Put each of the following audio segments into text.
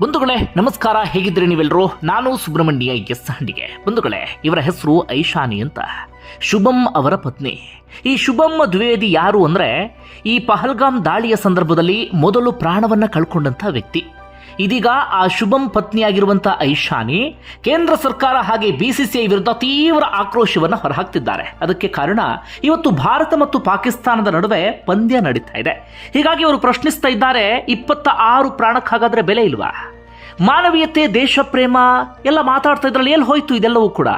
ಬಂಧುಗಳೇ, ನಮಸ್ಕಾರ. ಹೇಗಿದ್ರಿ ನೀವೆಲ್ಲರೂ ನಾನು ಸುಬ್ರಹ್ಮಣ್ಯ ಎಸ್ ಹಂಡಿಗೆ. ಬಂಧುಗಳೇ, ಇವರ ಹೆಸರು ಐಶಾನಿ ಅಂತ. ಶುಭಂ ಅವರ ಪತ್ನಿ. ಈ ಶುಭಂ ದ್ವಿವೇದಿ ಯಾರು ಅಂದ್ರೆ, ಈ ಪಹಲ್ಗಾಮ್ ದಾಳಿಯ ಸಂದರ್ಭದಲ್ಲಿ ಮೊದಲು ಪ್ರಾಣವನ್ನ ಕಳ್ಕೊಂಡಂಥ ವ್ಯಕ್ತಿ. ಇದೀಗ ಆ ಶುಭಂ ಪತ್ನಿಯಾಗಿರುವಂತಹ ಐಶಾನಿ ಕೇಂದ್ರ ಸರ್ಕಾರ ಹಾಗೆ ಬಿಸಿಸಿಐ ವಿರುದ್ಧ ತೀವ್ರ ಆಕ್ರೋಶವನ್ನು ಹೊರಹಾಕ್ತಿದ್ದಾರೆ. ಅದಕ್ಕೆ ಕಾರಣ ಇವತ್ತು ಭಾರತ ಮತ್ತು ಪಾಕಿಸ್ತಾನದ ನಡುವೆ ಪಂದ್ಯ ನಡೀತಾ ಇದೆ. ಹೀಗಾಗಿ ಅವರು ಪ್ರಶ್ನಿಸ್ತಾ ಇದ್ದಾರೆ, ಇಪ್ಪತ್ತ ಆರು ಪ್ರಾಣಕ್ಕಾಗಾದ್ರೆ ಬೆಲೆ ಇಲ್ವಾ? ಮಾನವೀಯತೆ ದೇಶ ಪ್ರೇಮ ಎಲ್ಲ ಮಾತಾಡ್ತಾ ಇದ್ರಲ್ಲಿ ಎಲ್ಲಿ ಹೋಯ್ತು ಇದೆಲ್ಲವೂ ಕೂಡ?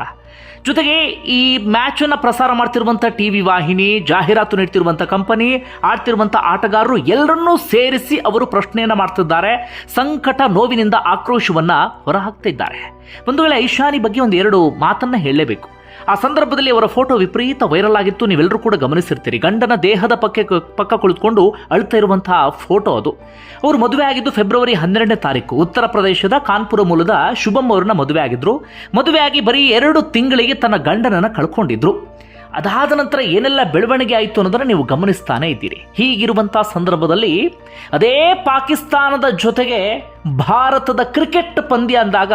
ಜೊತೆಗೆ ಈ ಮ್ಯಾಚನ್ನು ಪ್ರಸಾರ ಮಾಡ್ತಿರುವಂಥ ಟಿ ವಿ ವಾಹಿನಿ, ಜಾಹೀರಾತು ನೀಡ್ತಿರುವಂಥ ಕಂಪನಿ ಆಡ್ತಿರುವಂಥ ಆಟಗಾರರು ಎಲ್ಲರನ್ನೂ ಸೇರಿಸಿ ಅವರು ಪ್ರಶ್ನೆಯನ್ನು ಮಾಡ್ತಿದ್ದಾರೆ. ಸಂಕಟ ನೋವಿನಿಂದ ಆಕ್ರೋಶವನ್ನು ಹೊರಹಾಕ್ತಿದ್ದಾರೆ. ಒಂದು ವೇಳೆ ಐಶಾನಿ ಬಗ್ಗೆ ಒಂದು ಎರಡು ಮಾತನ್ನ ಹೇಳಲೇಬೇಕು. ಆ ಸಂದರ್ಭದಲ್ಲಿ ಅವರ ಫೋಟೋ ವಿಪರೀತ ವೈರಲ್ ಆಗಿತ್ತು. ನೀವೆಲ್ಲರೂ ಕೂಡ ಗಮನಿಸಿರ್ತೀರಿ. ಗಂಡನ ದೇಹದ ಪಕ್ಕ ಪಕ್ಕ ಕುಳಿತುಕೊಂಡು ಅಳ್ತಾ ಇರುವಂತಹ ಫೋಟೋ ಅದು. ಅವರು ಮದುವೆ ಆಗಿದ್ದು ಫೆಬ್ರವರಿ ಹನ್ನೆರಡನೇ ತಾರೀಕು. ಉತ್ತರ ಪ್ರದೇಶದ ಕಾನ್ಪುರ ಮೂಲದ ಶುಭಂ ಅವರನ್ನ ಮದುವೆ ಆಗಿದ್ರು. ಮದುವೆಯಾಗಿ ಬರೀ ಎರಡು ತಿಂಗಳಿಗೆ ತನ್ನ ಗಂಡನನ್ನ ಕಳ್ಕೊಂಡಿದ್ರು. ಅದಾದ ನಂತರ ಏನೆಲ್ಲ ಬೆಳವಣಿಗೆ ಆಯಿತು ಅನ್ನೋದನ್ನ ನೀವು ಗಮನಿಸ್ತಾನೆ ಇದ್ದೀರಿ. ಹೀಗಿರುವಂತಹ ಸಂದರ್ಭದಲ್ಲಿ ಅದೇ ಪಾಕಿಸ್ತಾನದ ಜೊತೆಗೆ ಭಾರತದ ಕ್ರಿಕೆಟ್ ಪಂದ್ಯ ಅಂದಾಗ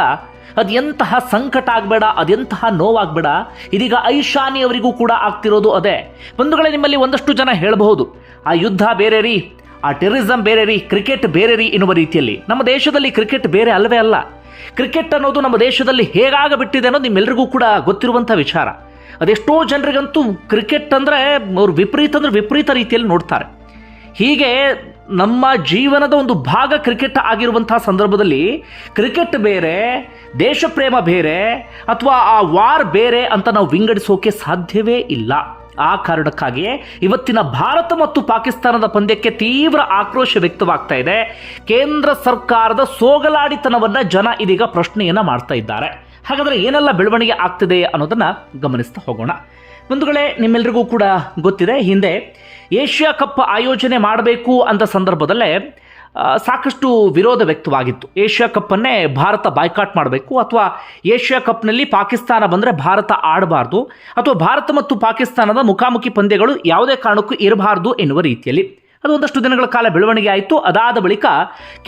ಅದೆಂತಹ ಸಂಕಟ ಆಗಬೇಡ ಅದೆಂತಹ ನೋವಾಗಬೇಡ. ಇದೀಗ ಐಶಾನಿ ಅವರಿಗೂ ಕೂಡ ಆಗ್ತಿರೋದು ಅದೇ. ಬಂಧುಗಳೇ, ನಿಮ್ಮಲ್ಲಿ ಒಂದಷ್ಟು ಜನ ಹೇಳಬಹುದು. ಆ ಯುದ್ಧ ಬೇರೆ ರೀ ಆ ಟೆರರಿಸಂ ಬೇರೆ ರೀ ಕ್ರಿಕೆಟ್ ಬೇರೆ ರೀ ಎನ್ನುವ ರೀತಿಯಲ್ಲಿ. ನಮ್ಮ ದೇಶದಲ್ಲಿ ಕ್ರಿಕೆಟ್ ಬೇರೆ ಅಲ್ಲವೇ ಅಲ್ಲ. ಕ್ರಿಕೆಟ್ ಅನ್ನೋದು ನಮ್ಮ ದೇಶದಲ್ಲಿ ಹೇಗಾಗಬಿಟ್ಟಿದೆ ಅನ್ನೋದು ನಿಮ್ಮೆಲ್ಲರಿಗೂ ಕೂಡ ಗೊತ್ತಿರುವಂಥ ವಿಚಾರ. ಅದೆಷ್ಟೋ ಜನರಿಗಂತೂ ಕ್ರಿಕೆಟ್ ಅಂದರೆ ಅವ್ರು ವಿಪರೀತ ಅಂದರೆ ವಿಪರೀತ ರೀತಿಯಲ್ಲಿ ನೋಡ್ತಾರೆ. ಹೀಗೆ ನಮ್ಮ ಜೀವನದ ಒಂದು ಭಾಗ ಕ್ರಿಕೆಟ್ ಆಗಿರುವಂತಹ ಸಂದರ್ಭದಲ್ಲಿ ಕ್ರಿಕೆಟ್ ಬೇರೆ, ದೇಶಪ್ರೇಮ ಬೇರೆ, ಅಥವಾ ಆ ವಾರ್ ಬೇರೆ ಅಂತ ನಾವು ವಿಂಗಡಿಸೋಕೆ ಸಾಧ್ಯವೇ ಇಲ್ಲ. ಆ ಕಾರಣಕ್ಕಾಗಿಯೇ ಇವತ್ತಿನ ಭಾರತ ಮತ್ತು ಪಾಕಿಸ್ತಾನದ ಪಂದ್ಯಕ್ಕೆ ತೀವ್ರ ಆಕ್ರೋಶ ವ್ಯಕ್ತವಾಗ್ತಾ ಇದೆ. ಕೇಂದ್ರ ಸರ್ಕಾರದ ಸೋಗಲಾಡಿತನವನ್ನು ಜನ ಇದೀಗ ಪ್ರಶ್ನೆಯನ್ನು ಮಾಡ್ತಾ ಇದ್ದಾರೆ. ಹಾಗಾದ್ರೆ ಏನೆಲ್ಲ ಬೆಳವಣಿಗೆ ಆಗ್ತಿದೆ ಅನ್ನೋದನ್ನು ಗಮನಿಸ್ತಾ ಹೋಗೋಣ. ಬಂಧುಗಳೇ, ನಿಮ್ಮೆಲ್ರಿಗೂ ಕೂಡ ಗೊತ್ತಿದೆ, ಹಿಂದೆ ಏಷ್ಯಾ ಕಪ್ ಆಯೋಜನೆ ಮಾಡಬೇಕು ಅಂತ ಸಂದರ್ಭದಲ್ಲೇ ಸಾಕಷ್ಟು ವಿರೋಧ ವ್ಯಕ್ತವಾಗಿತ್ತು. ಏಷ್ಯಾ ಕಪ್ಪನ್ನೇ ಭಾರತ ಬಾಯ್ಕಾಟ್ ಮಾಡಬೇಕು ಅಥವಾ ಏಷ್ಯಾ ಕಪ್ನಲ್ಲಿ ಪಾಕಿಸ್ತಾನ ಬಂದರೆ ಭಾರತ ಆಡಬಾರ್ದು ಅಥವಾ ಭಾರತ ಮತ್ತು ಪಾಕಿಸ್ತಾನದ ಮುಖಾಮುಖಿ ಪಂದ್ಯಗಳು ಯಾವುದೇ ಕಾರಣಕ್ಕೂ ಇರಬಾರ್ದು ಎನ್ನುವ ರೀತಿಯಲ್ಲಿ. ಅದು ಒಂದಷ್ಟು ದಿನಗಳ ಕಾಲ ಬೆಳವಣಿಗೆ ಆಯಿತು. ಅದಾದ ಬಳಿಕ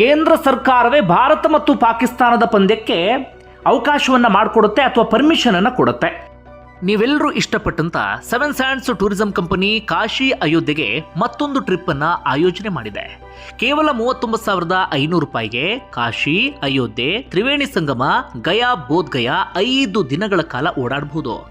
ಕೇಂದ್ರ ಸರ್ಕಾರವೇ ಭಾರತ ಮತ್ತು ಪಾಕಿಸ್ತಾನದ ಪಂದ್ಯಕ್ಕೆ ಅವಕಾಶವನ್ನು ಮಾಡಿಕೊಡುತ್ತೆ ಅಥವಾ ಪರ್ಮಿಷನನ್ನು ಕೊಡುತ್ತೆ. ನೀವೆಲ್ಲರೂ ಇಷ್ಟಪಟ್ಟಂತ Seven Sands tourism company Kashi ಅಯೋಧ್ಯೆಗೆ ಮತ್ತೊಂದು ಟ್ರಿಪ್ ಅನ್ನ ಆಯೋಜನೆ ಮಾಡಿದೆ. ಕೇವಲ ಮೂವತ್ತೊಂಬತ್ತು ಸಾವಿರದ ಐನೂರು ರೂಪಾಯಿಗೆ ಕಾಶಿ, ಅಯೋಧ್ಯೆ, ತ್ರಿವೇಣಿ ಸಂಗಮ, ಗಯಾ, ಬೋಧ್ ಗಯಾ ಐದು ದಿನಗಳ ಕಾಲ ಓಡಾಡಬಹುದು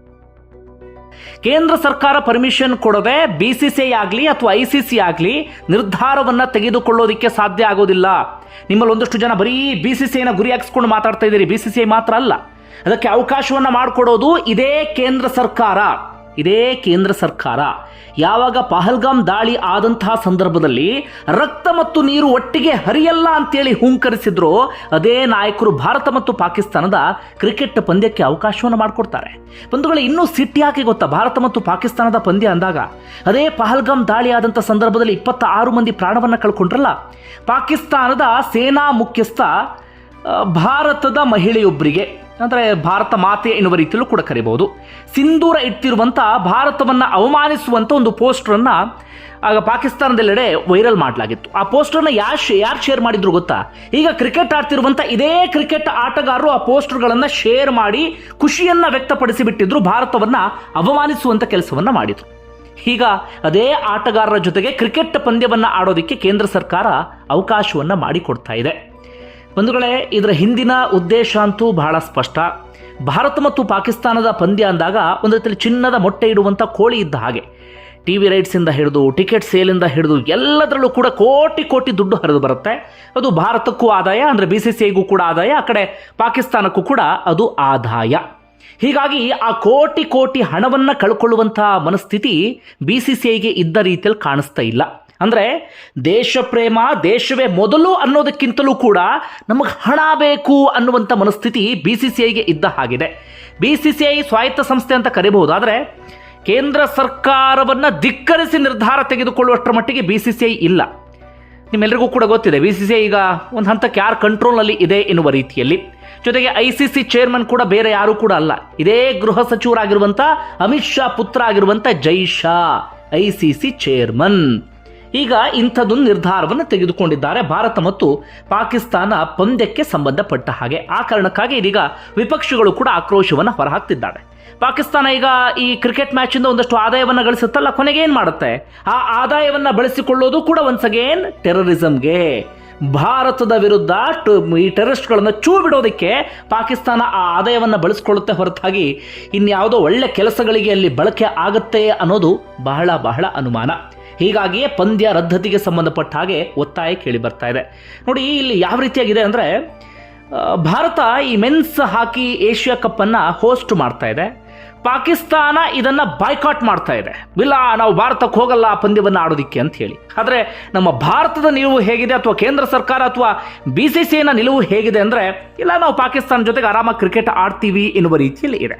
ಕೇಂದ್ರ ಸರ್ಕಾರ ಪರ್ಮಿಷನ್ ಕೊಡದೆ ಬಿ ಸಿ ಸಿ ಆಗಲಿ ಅಥವಾ ಐ ಸಿ ಸಿ ಆಗಲಿ ನಿರ್ಧಾರವನ್ನು ತೆಗೆದುಕೊಳ್ಳೋದಕ್ಕೆ ಸಾಧ್ಯ ಆಗೋದಿಲ್ಲ. ನಿಮ್ಮಲ್ಲಿ ಒಂದಷ್ಟು ಜನ ಬರೀ ಬಿ ಸಿ ಸಿ ಐನ ಗುರಿ ಹಾಕಿಸ್ಕೊಂಡು ಮಾತಾಡ್ತಾ ಇದ್ದೀರಿ. ಬಿ ಸಿ ಸಿ ಐ ಮಾತ್ರ ಅಲ್ಲ. ಅದಕ್ಕೆ ಅವಕಾಶವನ್ನು ಮಾಡಿಕೊಡೋದು ಇದೇ ಕೇಂದ್ರ ಸರ್ಕಾರ. ಇದೇ ಕೇಂದ್ರ ಸರ್ಕಾರ. ಯಾವಾಗ ಪಹಲ್ಗಾಮ್ ದಾಳಿ ಆದಂತಹ ಸಂದರ್ಭದಲ್ಲಿ ರಕ್ತ ಮತ್ತು ನೀರು ಒಟ್ಟಿಗೆ ಹರಿಯಲ್ಲ ಅಂತೇಳಿ ಹುಂಕರಿಸಿದ್ರು, ಅದೇ ನಾಯಕರು ಭಾರತ ಮತ್ತು ಪಾಕಿಸ್ತಾನದ ಕ್ರಿಕೆಟ್ ಪಂದ್ಯಕ್ಕೆ ಅವಕಾಶವನ್ನು ಮಾಡಿಕೊಡ್ತಾರೆ. ಬಂಧುಗಳು, ಇನ್ನೂ ಸಿಟ್ಟಿ ಯಾಕೆ ಗೊತ್ತಾ? ಭಾರತ ಮತ್ತು ಪಾಕಿಸ್ತಾನದ ಪಂದ್ಯ ಅಂದಾಗ ಅದೇ ಪಹಲ್ಗಾಮ್ ದಾಳಿ ಆದಂಥ ಸಂದರ್ಭದಲ್ಲಿ ಇಪ್ಪತ್ತ ಆರು ಮಂದಿ ಪ್ರಾಣವನ್ನು ಕಳ್ಕೊಂಡ್ರಲ್ಲ? ಪಾಕಿಸ್ತಾನದ ಸೇನಾ ಮುಖ್ಯಸ್ಥ ಭಾರತದ ಮಹಿಳೆಯೊಬ್ಬರಿಗೆ, ಅಂದರೆ ಭಾರತ ಮಾತೆ ಎನ್ನುವ ರೀತಿಯಲ್ಲೂ ಕೂಡ ಕರಿಬಹುದು. ಸಿಂಧೂರ ಇಟ್ಟಿರುವಂಥ ಭಾರತವನ್ನು ಅವಮಾನಿಸುವಂಥ ಒಂದು ಪೋಸ್ಟರನ್ನು ಆಗ ಪಾಕಿಸ್ತಾನದೆಲ್ಲೆಡೆ ವೈರಲ್ ಮಾಡಲಾಗಿತ್ತು. ಆ ಪೋಸ್ಟರ್ನ ಯಾರು ಯಾರು ಶೇರ್ ಮಾಡಿದ್ರು ಗೊತ್ತಾ? ಈಗ ಕ್ರಿಕೆಟ್ ಆಡ್ತಿರುವಂಥ ಇದೇ ಕ್ರಿಕೆಟ್ ಆಟಗಾರರು ಆ ಪೋಸ್ಟರ್ಗಳನ್ನು ಶೇರ್ ಮಾಡಿ ಖುಷಿಯನ್ನು ವ್ಯಕ್ತಪಡಿಸಿ ಬಿಟ್ಟಿದ್ರು ಭಾರತವನ್ನು ಅವಮಾನಿಸುವಂಥ ಕೆಲಸವನ್ನು ಮಾಡಿದರು. ಈಗ ಅದೇ ಆಟಗಾರರ ಜೊತೆಗೆ ಕ್ರಿಕೆಟ್ ಪಂದ್ಯವನ್ನು ಆಡೋದಕ್ಕೆ ಕೇಂದ್ರ ಸರ್ಕಾರ ಅವಕಾಶವನ್ನು ಮಾಡಿಕೊಡ್ತಾ ಇದೆ. ಬಂಧುಗಳೇ, ಇದರ ಹಿಂದಿನ ಉದ್ದೇಶ ಅಂತೂ ಬಹಳ ಸ್ಪಷ್ಟ. ಭಾರತ ಮತ್ತು ಪಾಕಿಸ್ತಾನದ ಪಂದ್ಯ ಅಂದಾಗ ಒಂದು ರೀತಿಯಲ್ಲಿ ಚಿನ್ನದ ಮೊಟ್ಟೆ ಇಡುವಂಥ ಕೋಳಿ ಇದ್ದ ಹಾಗೆ. ಟಿ ವಿ ರೈಟ್ಸಿಂದ ಹಿಡಿದು, ಟಿಕೆಟ್ ಸೇಲಿಂದ ಹಿಡಿದು, ಎಲ್ಲದರಲ್ಲೂ ಕೂಡ ಕೋಟಿ ಕೋಟಿ ದುಡ್ಡು ಹರಿದು ಬರುತ್ತೆ. ಅದು ಭಾರತಕ್ಕೂ ಆದಾಯ, ಅಂದರೆ ಬಿ ಸಿ ಸಿ ಐಗೂ ಕೂಡ ಆದಾಯ, ಆ ಕಡೆ ಪಾಕಿಸ್ತಾನಕ್ಕೂ ಕೂಡ ಅದು ಆದಾಯ. ಹೀಗಾಗಿ ಆ ಕೋಟಿ ಕೋಟಿ ಹಣವನ್ನು ಕಳ್ಕೊಳ್ಳುವಂಥ ಮನಸ್ಥಿತಿ ಬಿ ಸಿ ಸಿ ಐಗೆ ಇದ್ದ ರೀತಿಯಲ್ಲಿ ಕಾಣಿಸ್ತಾ ಇಲ್ಲ. ಅಂದರೆ ದೇಶ ಪ್ರೇಮ ದೇಶವೇ ಮೊದಲು ಅನ್ನೋದಕ್ಕಿಂತಲೂ ಕೂಡ ನಮಗೆ ಹಣ ಬೇಕು ಅನ್ನುವಂಥ ಮನಸ್ಥಿತಿ ಬಿ ಸಿ ಸಿ ಐಗೆ ಇದ್ದ ಹಾಗಿದೆ. ಬಿ ಸಿ ಸಿ ಐ ಸ್ವಾಯತ್ತ ಸಂಸ್ಥೆ ಅಂತ ಕರಿಬಹುದು. ಆದರೆ ಕೇಂದ್ರ ಸರ್ಕಾರವನ್ನು ಧಿಕ್ಕರಿಸಿ ನಿರ್ಧಾರ ತೆಗೆದುಕೊಳ್ಳುವಷ್ಟರ ಮಟ್ಟಿಗೆ ಬಿ ಸಿ ಸಿ ಐ ಇಲ್ಲ. ನಿಮ್ಮೆಲ್ಲರಿಗೂ ಕೂಡ ಗೊತ್ತಿದೆ ಬಿ ಸಿ ಸಿ ಐ ಈಗ ಒಂದು ಹಂತಕ್ಕೆ ಯಾರು ಕಂಟ್ರೋಲ್ನಲ್ಲಿ ಇದೆ ಎನ್ನುವ ರೀತಿಯಲ್ಲಿ. ಜೊತೆಗೆ ಐ ಸಿ ಸಿ ಚೇರ್ಮನ್ ಕೂಡ ಬೇರೆ ಯಾರೂ ಕೂಡ ಅಲ್ಲ. ಇದೇ ಗೃಹ ಸಚಿವರಾಗಿರುವಂಥ ಅಮಿತ್ ಶಾ ಪುತ್ರ ಆಗಿರುವಂಥ Jay Shah I C C chairman ಈಗ ಇಂಥದ್ದೊಂದು ನಿರ್ಧಾರವನ್ನು ತೆಗೆದುಕೊಂಡಿದ್ದಾರೆ. ಭಾರತ ಮತ್ತು ಪಾಕಿಸ್ತಾನ ಪಂದ್ಯಕ್ಕೆ ಸಂಬಂಧಪಟ್ಟ ಹಾಗೆ. ಆ ಕಾರಣಕ್ಕಾಗಿ ಇದೀಗ ವಿಪಕ್ಷಗಳು ಕೂಡ ಆಕ್ರೋಶವನ್ನು ಹೊರಹಾಕ್ತಿದ್ದಾರೆ. ಪಾಕಿಸ್ತಾನ ಈಗ ಈ ಕ್ರಿಕೆಟ್ ಮ್ಯಾಚಿಂದ ಒಂದಷ್ಟು ಆದಾಯವನ್ನು ಗಳಿಸುತ್ತಲ್ಲ, ಕೊನೆಗೆ ಏನು ಮಾಡುತ್ತೆ? ಆ ಆದಾಯವನ್ನು ಬಳಸಿಕೊಳ್ಳೋದು ಕೂಡ ಒನ್ಸ್ ಅಗೇನ್ ಟೆರರಿಸಂಗೆ ಭಾರತದ ವಿರುದ್ಧ ಈ ಟೆರರಿಸ್ಟ್ಗಳನ್ನು ಚೂ ಬಿಡೋದಕ್ಕೆ ಪಾಕಿಸ್ತಾನ ಆ ಆದಾಯವನ್ನು ಬಳಸಿಕೊಳ್ಳುತ್ತೆ ಹೊರತಾಗಿ ಇನ್ಯಾವುದೋ ಒಳ್ಳೆ ಕೆಲಸಗಳಿಗೆ ಅಲ್ಲಿ ಬಳಕೆ ಆಗುತ್ತೆ ಅನ್ನೋದು ಬಹಳ ಬಹಳ ಅನುಮಾನ. ಹೀಗಾಗಿಯೇ ಪಂದ್ಯ ರದ್ದತಿಗೆ ಸಂಬಂಧಪಟ್ಟ ಹಾಗೆ ಒತ್ತಾಯ ಕೇಳಿ ಬರ್ತಾ ಇದೆ. ನೋಡಿ, ಇಲ್ಲಿ ಯಾವ ರೀತಿಯಾಗಿದೆ ಅಂದರೆ ಭಾರತ ಈ ಮೆನ್ಸ್ ಹಾಕಿ ಏಷ್ಯಾ ಕಪ್ಪನ್ನು ಹೋಸ್ಟ್ ಮಾಡ್ತಾ ಇದೆ. ಪಾಕಿಸ್ತಾನ ಇದನ್ನು ಬಾಯ್ಕಾಟ್ ಮಾಡ್ತಾ ಇದೆ. ಇಲ್ಲ, ನಾವು ಭಾರತಕ್ಕೆ ಹೋಗಲ್ಲ ಆ ಪಂದ್ಯವನ್ನು ಆಡೋದಿಕ್ಕೆ ಅಂತ ಹೇಳಿ. ಆದರೆ, ನಮ್ಮ ಭಾರತದ ನಿಲುವು ಹೇಗಿದೆ ಅಥವಾ ಕೇಂದ್ರ ಸರ್ಕಾರ ಅಥವಾ ಬಿ ಸಿ ಸಿ ನಿಲುವು ಹೇಗಿದೆ ಅಂದರೆ, ಇಲ್ಲ, ನಾವು ಪಾಕಿಸ್ತಾನ ಜೊತೆಗೆ ಆರಾಮಾಗಿ ಕ್ರಿಕೆಟ್ ಆಡ್ತೀವಿ ಎನ್ನುವ ರೀತಿಯಲ್ಲಿ ಇದೆ.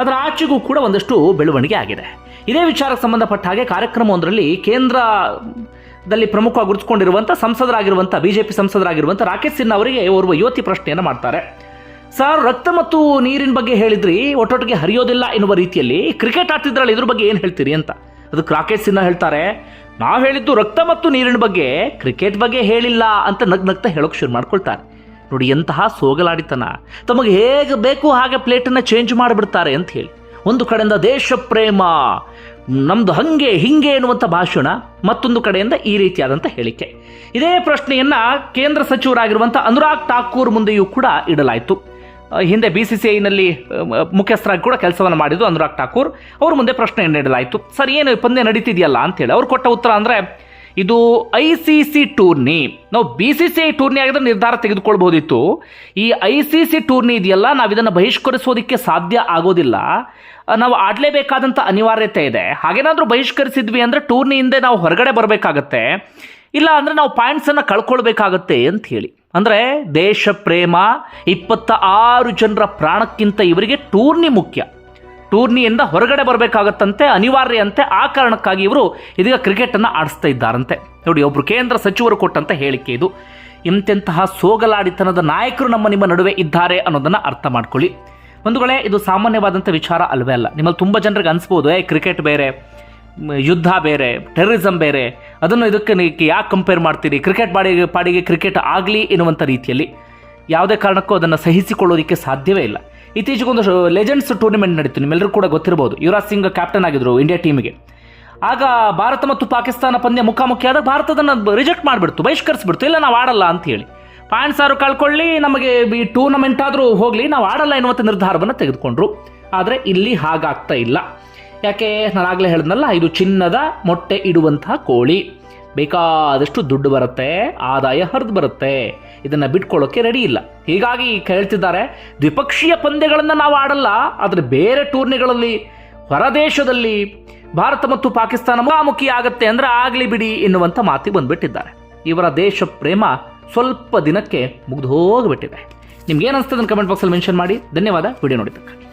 ಅದರ ಆಚೆಗೂ ಕೂಡ ಒಂದಷ್ಟು ಬೆಳವಣಿಗೆ ಆಗಿದೆ. ಇದೇ ವಿಚಾರಕ್ಕೆ ಸಂಬಂಧಪಟ್ಟ ಹಾಗೆ ಕಾರ್ಯಕ್ರಮವೊಂದರಲ್ಲಿ ಕೇಂದ್ರದಲ್ಲಿ ಪ್ರಮುಖವಾಗಿ ಗುರುತಿಸಿಕೊಂಡಿರುವಂಥ ಸಂಸದರಾಗಿರುವಂಥ ಬಿ ಜೆ ಪಿ ಸಂಸದರಾಗಿರುವಂಥ ರಾಕೇಶ್ ಸಿನ್ಹಾ ಅವರಿಗೆ ಓರ್ವ ಯುವತಿ ಪ್ರಶ್ನೆಯನ್ನು ಮಾಡ್ತಾರೆ. ಸರ್, ರಕ್ತ ಮತ್ತು ನೀರಿನ ಬಗ್ಗೆ ಹೇಳಿದ್ರಿ, ಒಟ್ಟೊಟ್ಟಿಗೆ ಹರಿಯೋದಿಲ್ಲ ಎನ್ನುವ ರೀತಿಯಲ್ಲಿ ಕ್ರಿಕೆಟ್ ಆಡ್ತಿದ್ರಲ್ಲ, ಇದ್ರ ಬಗ್ಗೆ ಏನು ಹೇಳ್ತೀರಿ ಅಂತ. ಅದಕ್ಕೆ ರಾಕೇಶ್ ಸಿನ್ಹಾ ಹೇಳ್ತಾರೆ, ನಾವು ಹೇಳಿದ್ದು ರಕ್ತ ಮತ್ತು ನೀರಿನ ಬಗ್ಗೆ, ಕ್ರಿಕೆಟ್ ಬಗ್ಗೆ ಹೇಳಿಲ್ಲ ಅಂತ ನಗ್ ನಗ್ತಾ ಹೇಳೋಕೆ ಶುರು ಮಾಡ್ಕೊಳ್ತಾರೆ. ನೋಡಿ ಎಂತಹ ಸೋಗಲಾಡಿತನ. ತಮಗೆ ಹೇಗೆ ಬೇಕು ಹಾಗೆ ಪ್ಲೇಟನ್ನು ಚೇಂಜ್ ಮಾಡಿಬಿಡ್ತಾರೆ ಅಂತ ಹೇಳಿ. ಒಂದು ಕಡೆಯಿಂದ ದೇಶ ಪ್ರೇಮ ನಮ್ದು ಹಂಗೆ ಹಿಂಗೆ ಎನ್ನುವಂಥ ಭಾಷಣ, ಮತ್ತೊಂದು ಕಡೆಯಿಂದ ಈ ರೀತಿಯಾದಂಥ ಹೇಳಿಕೆ. ಇದೇ ಪ್ರಶ್ನೆಯನ್ನ ಕೇಂದ್ರ ಸಚಿವರಾಗಿರುವಂಥ ಅನುರಾಗ್ ಠಾಕೂರ್ ಮುಂದೆಯೂ ಕೂಡ ಇಡಲಾಯಿತು. ಹಿಂದೆ ಬಿ ಸಿ ಸಿ ಐನಲ್ಲಿ ಮುಖ್ಯಸ್ಥರಾಗಿ ಕೂಡ ಕೆಲಸವನ್ನು ಮಾಡಿದ್ದು ಅನುರಾಗ್ ಠಾಕೂರ್. ಅವ್ರ ಮುಂದೆ ಪ್ರಶ್ನೆಯನ್ನು ಇಡಲಾಯಿತು. ಸರ್, ಏನು ಪಂದ್ಯ ನಡೀತಿದೆಯಲ್ಲ ಅಂತೇಳಿ ಅವ್ರು ಕೊಟ್ಟ ಉತ್ತರ ಅಂದರೆ ಇದು ಐ ಸಿ ಸಿ ಟೂರ್ನಿ. ನಾವು B C C I tourney ಆಗಿದ್ರೆ ನಿರ್ಧಾರ ತೆಗೆದುಕೊಳ್ಬಹುದಿತ್ತು ಈ ಐ ಸಿ ಸಿ ಟೂರ್ನಿ ಇದೆಯಲ್ಲ, ನಾವು ಇದನ್ನು ಬಹಿಷ್ಕರಿಸೋದಕ್ಕೆ ಸಾಧ್ಯ ಆಗೋದಿಲ್ಲ. ನಾವು ಆಡಲೇಬೇಕಾದಂಥ ಅನಿವಾರ್ಯತೆ ಇದೆ. ಹಾಗೇನಾದರೂ ಬಹಿಷ್ಕರಿಸಿದ್ವಿ ಅಂದರೆ ಟೂರ್ನಿಯಿಂದ ನಾವು ಹೊರಗಡೆ ಬರಬೇಕಾಗತ್ತೆ. ಇಲ್ಲ ಅಂದರೆ ನಾವು ಪಾಯಿಂಟ್ಸನ್ನು ಕಳ್ಕೊಳ್ಬೇಕಾಗತ್ತೆ ಅಂತ ಹೇಳಿ. ಅಂದರೆ ದೇಶ ಪ್ರೇಮ ಇಪ್ಪತ್ತ ಆರು ಜನರ ಪ್ರಾಣಕ್ಕಿಂತ ಇವರಿಗೆ ಟೂರ್ನಿ ಮುಖ್ಯ. ಟೂರ್ನಿಯಿಂದ ಹೊರಗಡೆ ಬರಬೇಕಾಗತ್ತಂತೆ, ಅನಿವಾರ್ಯಂತೆ ಆ ಕಾರಣಕ್ಕಾಗಿ ಇವರು ಇದೀಗ ಕ್ರಿಕೆಟನ್ನು ಆಡಿಸ್ತಾ ಇದ್ದಾರಂತೆ. ನೋಡಿ ಒಬ್ಬರು ಕೇಂದ್ರ ಸಚಿವರು ಕೊಟ್ಟಂತ ಹೇಳಿಕೆ ಇದು. ಇಂತೆಂತಹ ಸೋಗಲಾಡಿತನದ ನಾಯಕರು ನಮ್ಮ ನಿಮ್ಮ ನಡುವೆ ಇದ್ದಾರೆ ಅನ್ನೋದನ್ನು ಅರ್ಥ ಮಾಡ್ಕೊಳ್ಳಿ. ಒಂದು ವೇಳೆ ಇದು ಸಾಮಾನ್ಯವಾದಂಥ ವಿಚಾರ ಅಲ್ವೇ ಅಲ್ಲ. ನಿಮ್ಮಲ್ಲಿ ತುಂಬ ಜನರಿಗೆ ಅನಿಸ್ಬೋದು, ಏ, ಕ್ರಿಕೆಟ್ ಬೇರೆ ಯುದ್ಧ ಬೇರೆ ಟೆರರಿಸಮ್ ಬೇರೆ, ಅದನ್ನು ಇದಕ್ಕೆ ಯಾಕೆ ಕಂಪೇರ್ ಮಾಡ್ತೀರಿ? ಕ್ರಿಕೆಟ್ ಬಾಡಿಗೆ ಪಾಡಿಗೆ ಕ್ರಿಕೆಟ್ ಆಗಲಿ ಎನ್ನುವಂಥ ರೀತಿಯಲ್ಲಿ. ಯಾವುದೇ ಕಾರಣಕ್ಕೂ ಅದನ್ನು ಸಹಿಸಿಕೊಳ್ಳೋದಕ್ಕೆ ಸಾಧ್ಯವೇ ಇಲ್ಲ. ಇತ್ತೀಚೆಗೊಂದು ಲೆಜೆಂಡ್ಸ್ ಟೂರ್ನಿಮೆಂಟ್ ನಡೀತು ನಿಮ್ಮೆಲ್ಲರೂ ಕೂಡ ಗೊತ್ತಿರಬಹುದು ಯುವರಾಜ್ ಸಿಂಗ್ ಕ್ಯಾಪ್ಟನ್ ಆಗಿದ್ರು ಇಂಡಿಯಾ ಟೀಮ್ಗೆ ಆಗ ಭಾರತ ಮತ್ತು ಪಾಕಿಸ್ತಾನ ಪಂದ್ಯ ಮುಖಾಮುಖಿಯಾದ ಆದಾಗ ಭಾರತದನ್ನು ರಿಜೆಕ್ಟ್ ಮಾಡಿಬಿಡ್ತು, ಬಹಿಷ್ಕರಿಸ್ಬಿಡ್ತು. ಇಲ್ಲ, ನಾವು ಆಡಲ್ಲ ಅಂತ ಹೇಳಿ. ಪಾಯಿಂಟ್ಸ್ ಆರು ಕಳ್ಕೊಳ್ಳಿ, ನಮಗೆ ಈ ಟೂರ್ನಮೆಂಟ್ ಆದರೂ ಹೋಗಲಿ, ನಾವು ಆಡಲ್ಲ ಎನ್ನುವಂಥ ನಿರ್ಧಾರವನ್ನು ತೆಗೆದುಕೊಂಡ್ರು. ಆದರೆ ಇಲ್ಲಿ ಹಾಗಾಗ್ತಾ ಇಲ್ಲ. ಯಾಕೆ? ನಾನು ಆಗಲೇ ಹೇಳಿದ್ನಲ್ಲ, ಇದು ಚಿನ್ನದ ಮೊಟ್ಟೆ ಇಡುವಂತಹ ಕೋಳಿ. ಬೇಕಾದಷ್ಟು ದುಡ್ಡು ಬರುತ್ತೆ, ಆದಾಯ ಹರಿದು ಬರುತ್ತೆ. ಇದನ್ನು ಬಿಟ್ಕೊಳ್ಳೋಕ್ಕೆ ರೆಡಿ ಇಲ್ಲ. ಹೀಗಾಗಿ ಹೇಳ್ತಿದ್ದಾರೆ, ದ್ವಿಪಕ್ಷೀಯ ಪಂದ್ಯಗಳನ್ನು ನಾವು ಆಡಲ್ಲ, ಆದರೆ ಬೇರೆ ಟೂರ್ನಿಗಳಲ್ಲಿ, ಹೊರದೇಶದಲ್ಲಿ ಭಾರತ ಮತ್ತು ಪಾಕಿಸ್ತಾನ ಮುಖಾಮುಖಿ ಆಗತ್ತೆ ಅಂದರೆ ಆಗಲಿ ಬಿಡಿ ಎನ್ನುವಂಥ ಮಾತಿಗೆ ಬಂದುಬಿಟ್ಟಿದ್ದಾರೆ. ಇವರ ದೇಶ ಪ್ರೇಮ ಸ್ವಲ್ಪ ದಿನಕ್ಕೆ ಮುಗಿದು ಹೋಗಿಬಿಟ್ಟಿದೆ. ನಿಮ್ಗೆ ಏನು ಕಮೆಂಟ್ ಬಾಕ್ಸಲ್ಲಿ ಮೆನ್ಷನ್ ಮಾಡಿ. ಧನ್ಯವಾದ. ವಿಡಿಯೋ ನೋಡಿದ್ದಕ್ಕೆ.